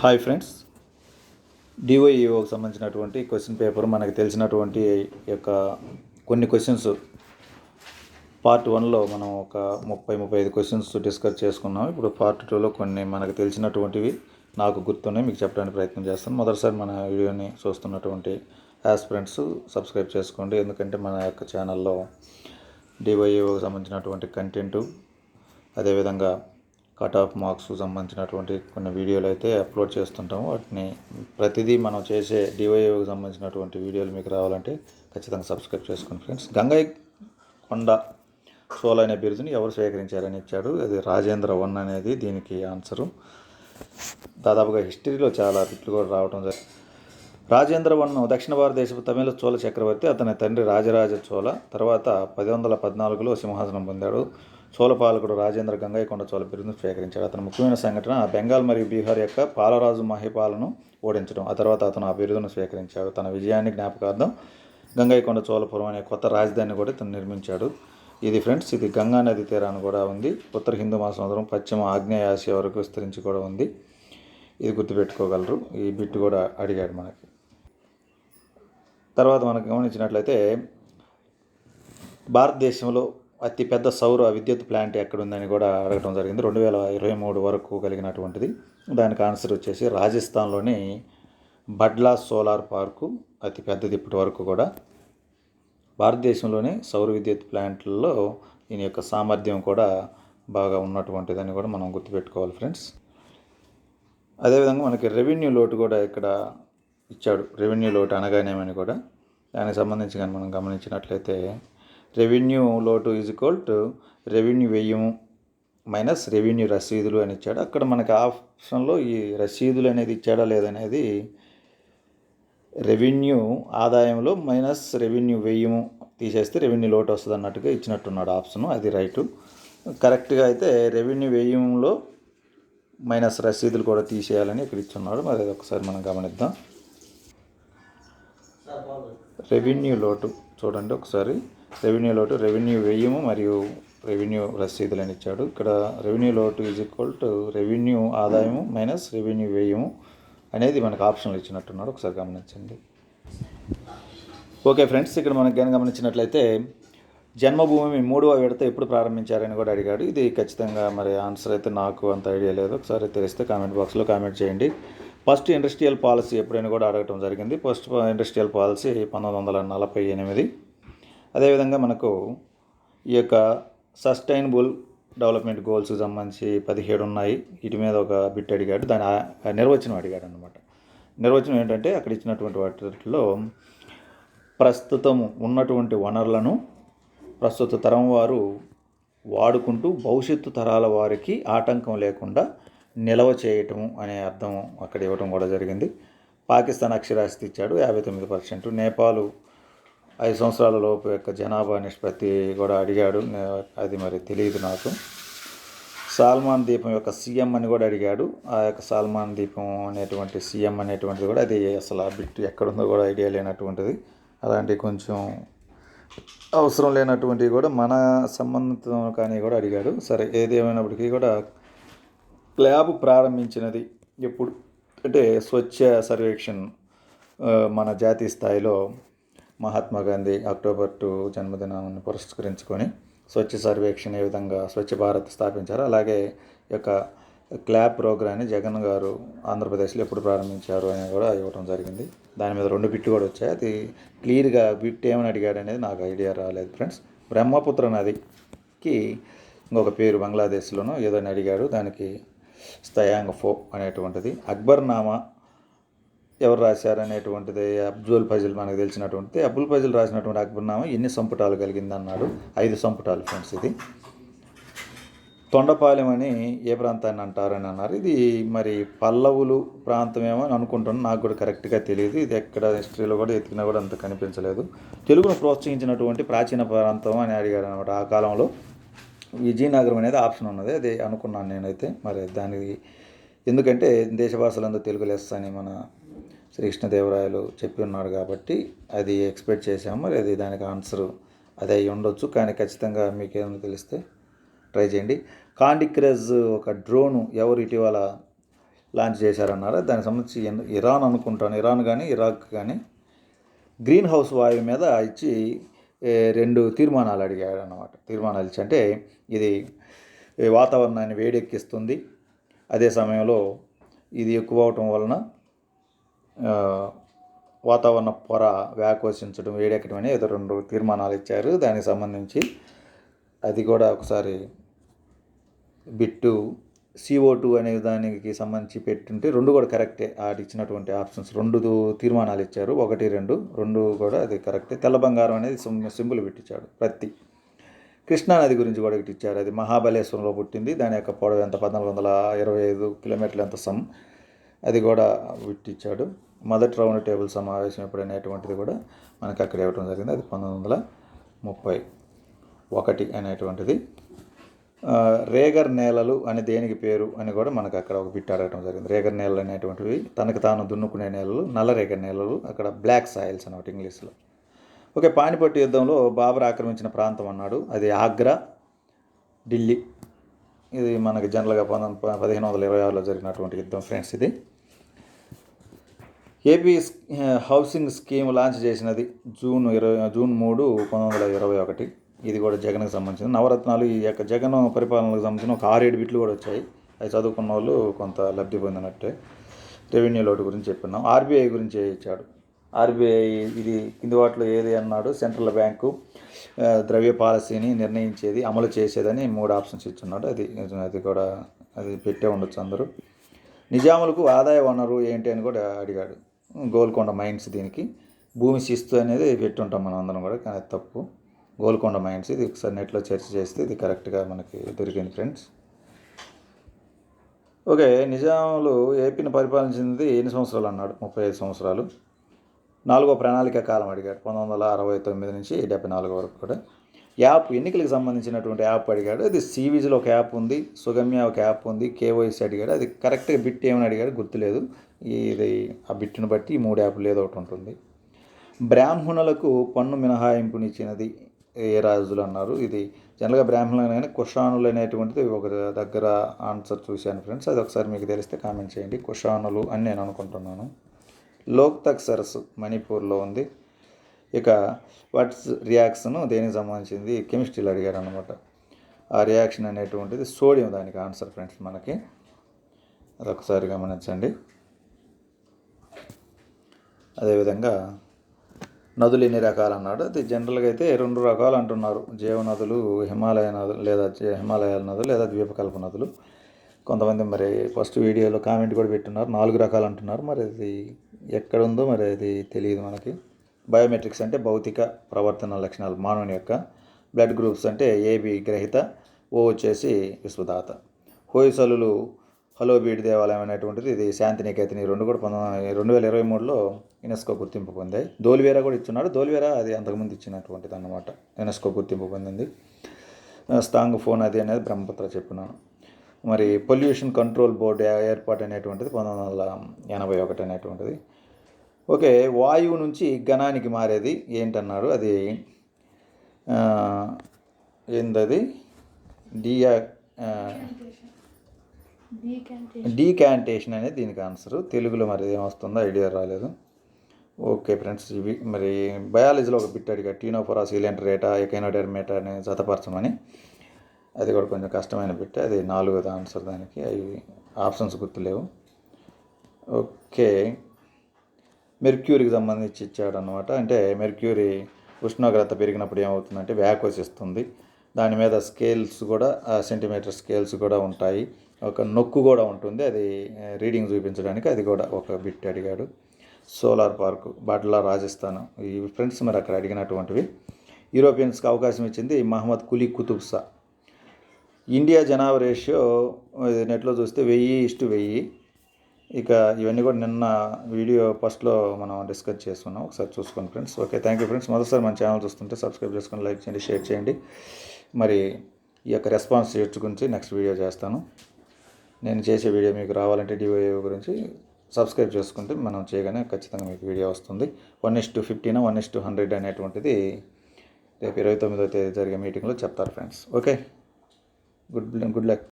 Hi friends. డివైఈఓకి సంబంధించినటువంటి question paper మనకు తెలిసినటువంటి యొక్క కొన్ని క్వశ్చన్స్ పార్ట్ వన్లో మనం ఒక ముప్పై ముప్పై ఐదు క్వశ్చన్స్ డిస్కస్ చేసుకున్నాం. ఇప్పుడు పార్ట్ టూలో కొన్ని మనకు తెలిసినటువంటివి నాకు గుర్తున్నాయి. మీకు చెప్పడానికి ప్రయత్నం చేస్తాను. మొదటిసారి మన వీడియోని చూస్తున్నటువంటి యాస్పిరెంట్స్ సబ్స్క్రైబ్ చేసుకోండి. ఎందుకంటే మన యొక్క ఛానల్లో డివైఓకి సంబంధించినటువంటి కంటెంటు అదేవిధంగా కట్ ఆఫ్ మార్క్స్ సంబంధించినటువంటి కొన్ని వీడియోలు అయితే అప్లోడ్ చేస్తుంటాము. వాటిని ప్రతిదీ మనం చేసే డివైఓకి సంబంధించినటువంటి వీడియోలు మీకు రావాలంటే ఖచ్చితంగా సబ్స్క్రైబ్ చేసుకోండి ఫ్రెండ్స్. గంగయ్య కొండ సోల్ అనే బిరుదుని ఎవరు స్వీకరించారని ఇచ్చాడు అది రాజేంద్ర వన్ అనేది దీనికి ఆన్సరు. దాదాపుగా హిస్టరీలో చాలా బిట్లు కూడా రావడం జరిగింది రాజేంద్ర వన్ దక్షిణ భారతదేశపు తమిళ చోళ చక్రవర్తి అతని తండ్రి రాజరాజ చోళ తర్వాత పది వందల పద్నాలుగులో సింహాసనం పొందాడు. చోళపాలకుడు రాజేంద్ర గంగైకొండ చోళ బిరుదును స్వీకరించాడు. అతను ముఖ్యమైన సంఘటన బెంగాల్ మరియు బీహార్ యొక్క పాలరాజు మహిపాలను ఓడించడం. ఆ తర్వాత అతను ఆ బిరుదును స్వీకరించాడు. తన విజయాన్ని జ్ఞాపకార్థం గంగైకొండ చోళపురం అనే కొత్త రాజధానిని కూడా ఇతను నిర్మించాడు. ఇది ఫ్రెండ్స్ ఇది గంగా నది తీరాన్ని కూడా ఉంది. ఉత్తర హిందూ మహాసముద్రం పశ్చిమ ఆగ్నేయ ఆసియా వరకు విస్తరించి కూడా ఉంది. ఇది గుర్తుపెట్టుకోగలరు. ఈ బిట్ కూడా అడిగాడు మనకి. తర్వాత మనకు గమనించినట్లయితే భారతదేశంలో అతిపెద్ద సౌర విద్యుత్ ప్లాంట్ ఎక్కడుందని కూడా అడగడం జరిగింది. రెండు వేల ఇరవై మూడు వరకు కలిగినటువంటిది. దానికి ఆన్సర్ వచ్చేసి రాజస్థాన్లోని బడ్లా సోలార్ పార్కు అతిపెద్దది ఇప్పటి వరకు కూడా. భారతదేశంలోని సౌర విద్యుత్ ప్లాంట్లలో దీని యొక్క సామర్థ్యం కూడా బాగా ఉన్నటువంటిదని కూడా మనం గుర్తుపెట్టుకోవాలి ఫ్రెండ్స్. అదేవిధంగా మనకి రెవెన్యూ లోటు కూడా ఇక్కడ ఇచ్చాడు. రెవెన్యూ లోటు అనగానేమని కూడా. దానికి సంబంధించి కానీ మనం గమనించినట్లయితే రెవెన్యూ లోటు ఈజ్ ఈక్వల్ టు రెవెన్యూ వ్యయము మైనస్ రెవెన్యూ రసీదులు అని ఇచ్చాడు. అక్కడ మనకి ఆప్షన్లో ఈ రసీదులు అనేది ఇచ్చాడా లేదనేది రెవెన్యూ ఆదాయంలో మైనస్ రెవెన్యూ వ్యయము తీసేస్తే రెవెన్యూ లోటు వస్తుంది అన్నట్టుగా ఇచ్చినట్టున్నాడు ఆప్షన్. అది రైటు. కరెక్ట్గా అయితే రెవెన్యూ వ్యయంలో మైనస్ రసీదులు కూడా తీసేయాలని ఇక్కడ ఇచ్చున్నాడు. మరి అది ఒకసారి మనం గమనిద్దాం. రెవెన్యూ లోటు చూడండి ఒకసారి. రెవెన్యూ లోటు రెవెన్యూ వ్యయము మరియు రెవెన్యూ రసీదులు అని ఇచ్చాడు. ఇక్కడ రెవెన్యూ లోటు ఈజ్ ఈక్వల్ టు రెవెన్యూ ఆదాయము మైనస్ రెవెన్యూ వ్యయము అనేది మనకు ఆప్షన్లు ఇచ్చినట్టున్నాడు. ఒకసారి గమనించండి. ఓకే ఫ్రెండ్స్ ఇక్కడ మనకి కానీ గమనించినట్లయితే జన్మభూమి మూడవ విడత ఎప్పుడు ప్రారంభించారని కూడా అడిగాడు. ఇది ఖచ్చితంగా మరి ఆన్సర్ అయితే నాకు అంత ఐడియా లేదు. ఒకసారి తెలిస్తే కామెంట్ బాక్స్లో కామెంట్ చేయండి. ఫస్ట్ ఇండస్ట్రియల్ పాలసీ ఎప్పుడైనా కూడా అడగటం జరిగింది. ఫస్ట్ ఇండస్ట్రియల్ పాలసీ పంతొమ్మిది వందల నలభై ఎనిమిది. అదేవిధంగా మనకు ఈ యొక్క సస్టైనబుల్ డెవలప్మెంట్ గోల్స్కి సంబంధించి పదిహేడు ఉన్నాయి. వీటి మీద ఒక బిట్ అడిగాడు. దాని నిర్వచనం అడిగాడు అనమాట నిర్వచనం ఏంటంటే అక్కడ ఇచ్చినటువంటి వాటిలో ప్రస్తుతం ఉన్నటువంటి వనరులను ప్రస్తుత తరం వారు వాడుకుంటూ భవిష్యత్తు తరాల వారికి ఆటంకం లేకుండా నిల్వ చేయటం అనే అర్థం అక్కడ ఇవ్వడం కూడా జరిగింది. పాకిస్తాన్ అక్షరాస్యత ఇచ్చాడు. యాభై తొమ్మిది పర్సెంట్. నేపాల్ ఐదు సంవత్సరాల లోపు యొక్క జనాభా నిష్పత్తి కూడా అడిగాడు. అది మరి తెలియదు నాకు. సాల్మాన్ దీపం యొక్క సీఎం అని కూడా అడిగాడు. ఆ యొక్క సాల్మాన్ దీపం అనేటువంటి సీఎం అనేటువంటిది కూడా అది అసలు ఆ బిట్ ఎక్కడుందో కూడా ఐడియా లేనటువంటిది. అలాంటి కొంచెం అవసరం లేనటువంటివి కూడా మన సంబంధితం కానీ కూడా అడిగాడు. సరే ఏది కూడా ల్యాబ్ ప్రారంభించినది ఎప్పుడు? అంటే స్వచ్ఛ సర్వేక్షణ్ మన జాతీయ స్థాయిలో మహాత్మా గాంధీ అక్టోబర్ టూ జన్మదినాన్ని పురస్కరించుకొని స్వచ్ఛ సర్వేక్షణ ఏ విధంగా స్వచ్ఛ భారత్ స్థాపించారు అలాగే యొక్క క్లాబ్ ప్రోగ్రాన్ని జగన్ గారు ఆంధ్రప్రదేశ్లో ఎప్పుడు ప్రారంభించారు అని కూడా ఇవ్వడం జరిగింది. దాని మీద రెండు బిట్లు కూడా వచ్చాయి. అది క్లియర్గా బిట్ ఏమని అడిగాడు అనేది నాకు ఐడియా రాలేదు ఫ్రెండ్స్. బ్రహ్మపుత్ర నదికి ఇంకొక పేరు బంగ్లాదేశ్లోనూ ఏదో అని అడిగాడు. దానికి స్థయాంగ్ ఫో అనేటువంటిది. అక్బర్ నామా ఎవరు రాశారు అనేటువంటిది అబ్దుల్ ఫజిల్ మనకు తెలిసినటువంటిది. అబ్దుల్ ఫజిల్ రాసినటువంటి అక్బర్నామా ఎన్ని సంపుటాలు కలిగింది అన్నాడు ఐదు సంపుటాలు ఫ్రెండ్స్ ఇది. తొండపాలెం అని ఏ ప్రాంతాన్ని అంటారని అన్నారు. ఇది మరి పల్లవులు ప్రాంతమేమో అని అనుకుంటున్నాను. నాకు కూడా కరెక్ట్గా తెలియదు. ఇది ఎక్కడ హిస్టరీలో కూడా ఎతికినా కూడా అంత కనిపించలేదు. తెలుగును ప్రోత్సహించినటువంటి ప్రాచీన ప్రాంతం అని అడిగారు అనమాట ఆ కాలంలో విజయనగరం అనేది ఆప్షన్ ఉన్నది. అది అనుకున్నాను నేనైతే. మరి దానికి ఎందుకంటే దేశ భాషలందరూ తెలుగు లెస్ అని మన శ్రీకృష్ణదేవరాయలు చెప్పి ఉన్నాడు కాబట్టి అది ఎక్స్పెక్ట్ చేసాము మరి అది దానికి ఆన్సర్ అదే అయి ఉండొచ్చు. కానీ ఖచ్చితంగా మీకేమైనా తెలిస్తే ట్రై చేయండి. కాండిక్రజ్ ఒక డ్రోను ఎవరు ఇటీవల లాంచ్ చేశారన్నారు? దానికి సంబంధించి ఇరాన్ అనుకుంటాను. ఇరాన్ కానీ ఇరాక్ కానీ గ్రీన్ హౌస్ వాయువు మీద ఇచ్చి రెండు తీర్మానాలు అడిగాడు అన్నమాట తీర్మానాలు ఇచ్చి అంటే ఇది వాతావరణాన్ని వేడెక్కిస్తుంది. అదే సమయంలో ఇది ఎక్కువ అవటం వలన వాతావరణ పొర వ్యాకోచించడం వేడెక్కడం అనే ఏదో రెండు తీర్మానాలు ఇచ్చారు. దానికి సంబంధించి అది కూడా ఒకసారి బిట్టు సిఓ టూ అనే దానికి సంబంధించి పెట్టుంటే రెండు కూడా కరెక్టే. ఆడి ఇచ్చినటువంటి ఆప్షన్స్ రెండు తీర్మానాలు ఇచ్చారు. ఒకటి రెండు. రెండు కూడా అది కరెక్టే. తెల్ల బంగారం అనేది సింబ- సింబల్ పెట్టించాడు ప్రతి. కృష్ణానది గురించి కూడా ఒకటి ఇచ్చారు. అది మహాబలేశ్వరంలో పుట్టింది. దాని యొక్క పొడవు ఎంత? పద్నాలుగు వందల ఇరవై ఐదు కిలోమీటర్లు ఎంత సమ్? అది కూడా విట్టిచ్చాడు. మొదటి రౌండ్ టేబుల్ సమావేశం ఎప్పుడనేటువంటిది కూడా మనకి అక్కడ ఇవ్వడం జరిగింది. అది పంతొమ్మిది వందల ముప్పై ఒకటి అనేటువంటిది. రేగర్ నేలలు అని దేనికి పేరు అని కూడా మనకు అక్కడ ఒక బిట్ అడగటం జరిగింది. రేగర్ నేలలు అనేటువంటివి తనకు తాను దున్నుకునే నేలలు నల్ల రేగర్ నేలలు అక్కడ బ్లాక్ సాయిల్స్ అనమాట ఇంగ్లీష్లో. ఓకే పానిపట్టు యుద్ధంలో బాబర్ ఆక్రమించిన ప్రాంతం అన్నాడు. అది ఆగ్రా ఢిల్లీ. ఇది మనకి జనరల్గా పంతొమ్మిది పదిహేను వందల ఇరవై ఆరులో జరిగినటువంటి యుద్ధం ఫ్రెండ్స్ ఇది. ఏపీ హౌసింగ్ స్కీమ్ లాంచ్ చేసినది జూన్ ఇరవై జూన్ మూడు పంతొమ్మిది వందల ఇరవై ఒకటి. ఇది కూడా జగన్కి సంబంధించింది. నవరత్నాలు ఈ యొక్క జగన్ పరిపాలనకు సంబంధించిన ఒక ఆరేడు బిట్లు కూడా వచ్చాయి. అవి చదువుకున్న వాళ్ళు కొంత లబ్ధి పొందినట్టే రెవెన్యూ లోటు గురించి చెప్పినాం. ఆర్బీఐ గురించి ఇచ్చాడు. ఆర్బీఐ ఇది కింది వాటిలో ఏది అన్నాడు? సెంట్రల్ బ్యాంకు ద్రవ్య పాలసీని నిర్ణయించేది అమలు చేసేదని మూడు ఆప్షన్స్ ఇచ్చున్నాడు. అది అది కూడా అది పెట్టే ఉండొచ్చు అందరూ. నిజాములకు ఆదాయ వనరు ఏంటి అని కూడా అడిగాడు. గోల్కొండ మైండ్స్ దీనికి. భూమి శిస్తు అనేది పెట్టుంటాం మనం అందరం కూడా కానీ అది తప్పు. గోల్కొండ మైండ్స్ ఇది ఒకసారి నెట్లో చర్చ చేస్తే ఇది కరెక్ట్గా మనకి దొరికింది ఫ్రెండ్స్. ఓకే నిజాములు ఏపీని పరిపాలించింది ఎన్ని సంవత్సరాలు అన్నాడు? ముప్పై ఐదు సంవత్సరాలు. నాలుగో ప్రణాళిక కాలం అడిగాడు. పంతొమ్మిది వందల అరవై తొమ్మిది నుంచి డెబ్బై నాలుగు వరకు కూడా. యాప్ ఎన్నికలకు సంబంధించినటువంటి యాప్ అడిగాడు. అది సివిజిలో ఒక యాప్ ఉంది సుగమ్య ఒక యాప్ ఉంది కేవైసీ అడిగాడు. అది కరెక్ట్గా బిట్ ఏమని అడిగాడు? గుర్తులేదు. ఇది ఆ బిట్టును బట్టి ఈ మూడు యాప్లు ఏదో ఒకటి ఉంటుంది. బ్రాహ్మణులకు పన్ను మినహాయింపునిచ్చినది ఏ రాజులు అన్నారు. ఇది జనరల్గా బ్రాహ్మణులు కానీ కుషానులు అనేటువంటిది ఒక దగ్గర ఆన్సర్ చూశాను ఫ్రెండ్స్. అది ఒకసారి మీకు తెలిస్తే కామెంట్ చేయండి. కుషానులు అని నేను అనుకుంటున్నాను. లోక్తక్ సరస్సు మణిపూర్లో ఉంది. ఇక వాట్స్ రియాక్షన్ దేనికి సంబంధించింది? కెమిస్ట్రీలో అడిగారు అనమాట ఆ రియాక్షన్ అనేటువంటిది సోడియం దానికి ఆన్సర్ ఫ్రెండ్స్ మనకి. అదొకసారి గమనించండి. అదేవిధంగా నదులు ఎన్ని రకాలు అన్నాడు అది జనరల్గా అయితే రెండు రకాలు అంటున్నారు. జీవ నదులు హిమాలయ నదులు లేదా హిమాలయాల నదులు లేదా ద్వీపకల్ప నదులు. కొంతమంది మరి ఫస్ట్ వీడియోలో కామెంట్ కూడా పెట్టున్నారు నాలుగు రకాలు అంటున్నారు. మరి అది ఎక్కడ ఉందో మరి అది తెలియదు మనకి. బయోమెట్రిక్స్ అంటే భౌతిక ప్రవర్తన లక్షణాలు మానవుని యొక్క బ్లడ్ గ్రూప్స్ అంటే ఏబి గ్రహీత ఓ వచ్చేసి విశ్వదాత. హోయసలులు హలో బీడ్ దేవాలయం అనేటువంటిది ఇది శాంతినికేతని రెండు కూడా పంతొమ్మిది రెండు వేల ఇరవై మూడులో యునెస్కో గుర్తింపు పొందాయి. దోల్వేరా కూడా ఇచ్చున్నాడు. దోల్వేరా అది అంతకుముందు ఇచ్చినటువంటిది అన్నమాట. యునెస్కో గుర్తింపు పొందింది. స్టాంగ్ ఫోన్ అది అనేది బ్రహ్మపుత్ర చెప్పినాను మరి పొల్యూషన్ కంట్రోల్ బోర్డు ఏర్పాటు అనేటువంటిది పంతొమ్మిది వందల ఎనభై ఒకటి అనేటువంటిది. ఓకే వాయువు నుంచి ఘనానికి మారేది ఏంటన్నాడు? అది ఏందది? డియా డీకాంటేషన్ అనేది దీనికి ఆన్సర్ తెలుగులో మరి ఏమొస్తుందో ఐడియా రాలేదు. ఓకే ఫ్రెండ్స్ ఇవి మరి బయాలజీలో ఒక బిట్ అడిగా టీనోఫోరా సీలెంటరేటా ఎకైనోడెర్మేటా అని జతపరచమని అది కూడా కొంచెం కష్టమైన బిట్. అది నాలుగోది ఆన్సర్ దానికి. అవి ఆప్షన్స్ గుర్తులేవు ఓకే మెర్క్యూరీకి సంబంధించి ఇచ్చాడు అనమాట అంటే మెర్క్యూరీ ఉష్ణోగ్రత పెరిగినప్పుడు ఏమవుతుందంటే వ్యాకోస్ ఇస్తుంది దాని మీద స్కేల్స్ కూడా సెంటీమీటర్ స్కేల్స్ కూడా ఉంటాయి. ఒక నొక్కు కూడా ఉంటుంది. అది రీడింగ్ చూపించడానికి అది కూడా ఒక బిట్ అడిగాడు. Solar park Bhadla Rajasthan. ఈ ఫ్రెండ్స్ మరి అక్కడ అడిగినటువంటివి. యూరోపియన్స్కి అవకాశం ఇచ్చింది మహమ్మద్ కులీ కుతుబ్సా ఇండియా జనాభా రేషియో నెట్లో చూస్తే వెయ్యి ఇష్టు వెయ్యి. ఇక ఇవన్నీ కూడా నిన్న వీడియో ఫస్ట్లో మనం డిస్కస్ చేసుకున్నాం. ఒకసారి చూసుకోండి friends. Okay thank you friends. మొదటిసారి మన ఛానల్ చూస్తుంటే సబ్స్క్రైబ్ చేసుకొని లైక్ చేయండి షేర్ చేయండి. మరి ఈ యొక్క రెస్పాన్స్ రేట్స్ గురించి నెక్స్ట్ వీడియో చేస్తాను. నేను చేసే వీడియో మీకు రావాలంటే డివైఓ గురించి సబ్స్క్రైబ్ చేసుకుంటే మనం చేయగానే ఖచ్చితంగా మీకు వీడియో వస్తుంది. One is to fifteen one is to hundred అనేటువంటిది రేపు ఇరవై తొమ్మిదో తేదీ జరిగే మీటింగ్లో చెప్తారు friends. Okay? Good good luck.